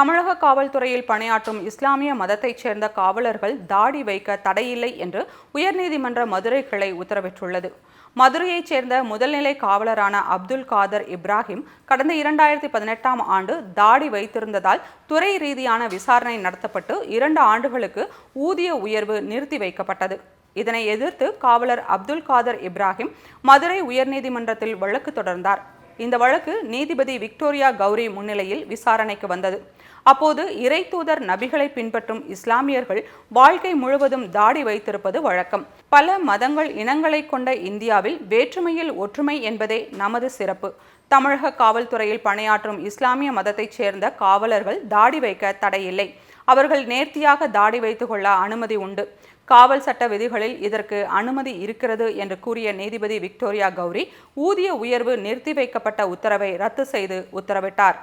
தமிழக காவல்துறையில் பணியாற்றும் இஸ்லாமிய மதத்தைச் சேர்ந்த காவலர்கள் தாடி வைக்க தடையில்லை என்று உயர்நீதிமன்ற மதுரை கிளை உத்தரவிட்டுள்ளது. மதுரையைச் சேர்ந்த முதல்நிலை காவலரான அப்துல் காதர் இப்ராஹிம் கடந்த இரண்டாயிரத்தி பதினெட்டாம் ஆண்டு தாடி வைத்திருந்ததால் துறை ரீதியான விசாரணை நடத்தப்பட்டு இரண்டு ஆண்டுகளுக்கு ஊதிய உயர்வு நிறுத்தி வைக்கப்பட்டது. இதனை எதிர்த்து காவலர் அப்துல் காதர் இப்ராஹிம் மதுரை உயர்நீதிமன்றத்தில் வழக்கு தொடர்ந்தார். இந்த வழக்கு நீதிபதி விக்டோரியா கௌரி முன்னிலையில் விசாரணைக்கு வந்தது. அப்போது இறை தூதர் நபிகளை பின்பற்றும் இஸ்லாமியர்கள் வாழ்க்கை முழுவதும் தாடி வைத்திருப்பது வழக்கம். பல மதங்கள் இனங்களை கொண்ட இந்தியாவில் வேற்றுமையில் ஒற்றுமை என்பதே நமது சிறப்பு. தமிழக காவல்துறையில் பணியாற்றும் இஸ்லாமிய மதத்தைச் சேர்ந்த காவலர்கள் தாடி வைக்க தடையில்லை. அவர்கள் நேர்த்தியாக தாடி வைத்துக்கொள்ள அனுமதி உண்டு. காவல் சட்ட விதிகளில் இதற்கு அனுமதி இருக்கிறது என்று கூறிய நீதிபதி விக்டோரியா கௌரி ஊதிய உயர்வு நிறுத்தி வைக்கப்பட்ட உத்தரவை ரத்து செய்து உத்தரவிட்டார்.